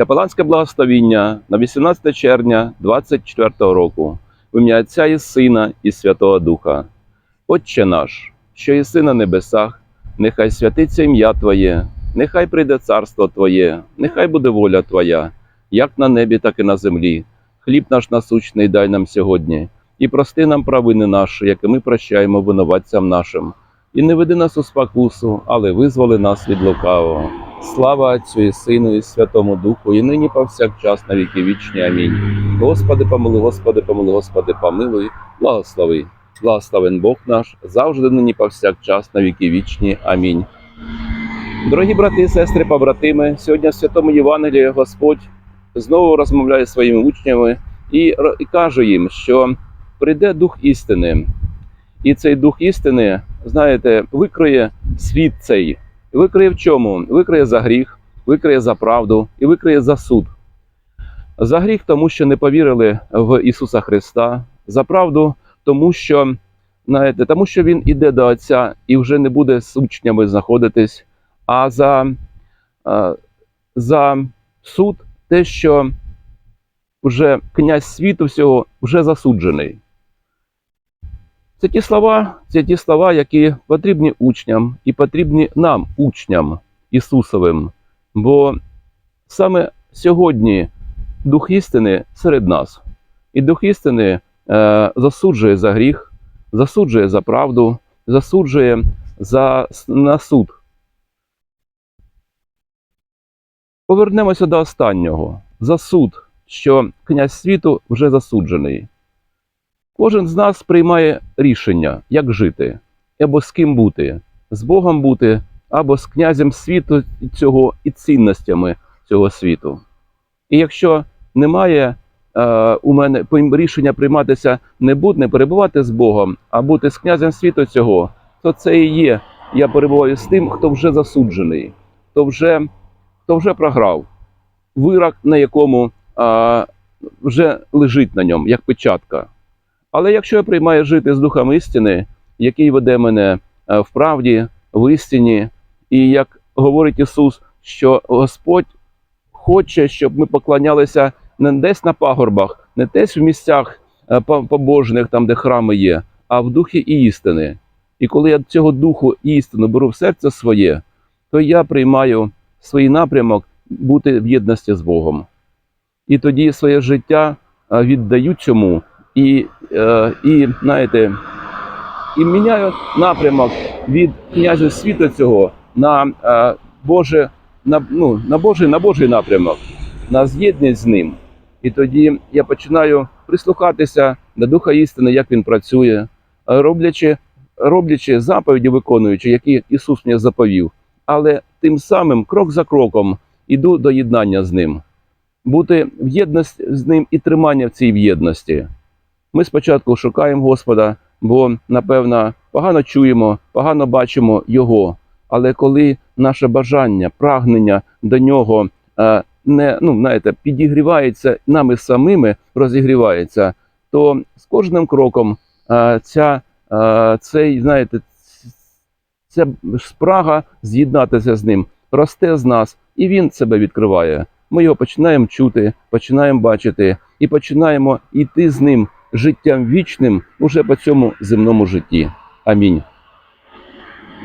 Капеланське благословіння на 18 червня 24 року в ім'я Отця і Сина і Святого Духа. Отче наш, що єси на небесах, нехай святиться ім'я Твоє, нехай прийде царство Твоє, нехай буде воля Твоя, як на небі, так і на землі. Хліб наш насущний дай нам сьогодні, і прости нам провини наші, які ми прощаємо винуватцям нашим. І не веди нас у спокусу, але визволи нас від лукавого. Слава Отцю і Сину, і Святому Духу, і нині повсякчас на віки вічні. Амінь. Господи, помилуй, Господи, помилуй, Господи, помилуй, благослови. Благословен Бог наш, завжди нині повсякчас на віки вічні. Амінь. Дорогі брати сестри, побратими, сьогодні в Святому Євангелії Господь знову розмовляє своїми учнями і каже їм, що прийде Дух істини. І цей Дух істини, знаєте, викриє світ цей. Викриє в чому? Викриє за гріх, викриє за правду і викриє за суд. За гріх, тому що не повірили в Ісуса Христа, за правду, тому що, знаєте, тому що Він іде до Отця і вже не буде з учнями знаходитись, а за, за суд те, що вже князь світу всього вже засуджений. Це ті слова, це ті слова, які потрібні учням і потрібні нам, учням Ісусовим. Бо саме сьогодні Дух істини серед нас. І Дух істини е, засуджує за гріх, засуджує за правду, засуджує за на суд. Повернемося до останнього. За суд, що князь світу вже засуджений. Кожен з нас приймає рішення, як жити, або з ким бути, з Богом бути, або з князем світу цього і цінностями цього світу. І якщо немає е, у мене рішення прийматися не бути, не перебувати з Богом, а бути з князем світу цього, то це і є. Я перебуваю з тим, хто вже засуджений, хто вже, хто вже програв, вирок, на якому е, вже лежить на ньому, як печатка. Але якщо я приймаю жити з духом істини, який веде мене е, в правді, в істині, і як говорить Ісус, що Господь хоче, щоб ми поклонялися не десь на пагорбах, не десь в місцях е, побожних, там, де храми є, а в духі істини. І коли я цього духу істину беру в серце своє, то я приймаю свій напрямок бути в єдності з Богом. І тоді своє життя е, віддаю цьому, і, е, і знаєте, і міняю напрямок від князя світу цього на е, Боже, на, ну, на Божий, на Божий напрямок, на з'єдність з ним. І тоді я починаю прислухатися до Духа істини, як він працює, роблячи, роблячи заповіді, виконуючи, які Ісус мені заповів, але тим самим крок за кроком іду до єднання з ним, бути в єдності з ним і тримання в цій єдності. Ми спочатку шукаємо Господа, бо, напевно, погано чуємо, погано бачимо Його. Але коли наше бажання, прагнення до нього е, не ну, знаєте, підігрівається нами самими, розігрівається, то з кожним кроком е, ця, е, цей, знаєте, ця спрага з'єднатися з ним росте з нас, і він себе відкриває. Ми його починаємо чути, починаємо бачити і починаємо йти з ним життям вічним уже по цьому земному житті. Амінь.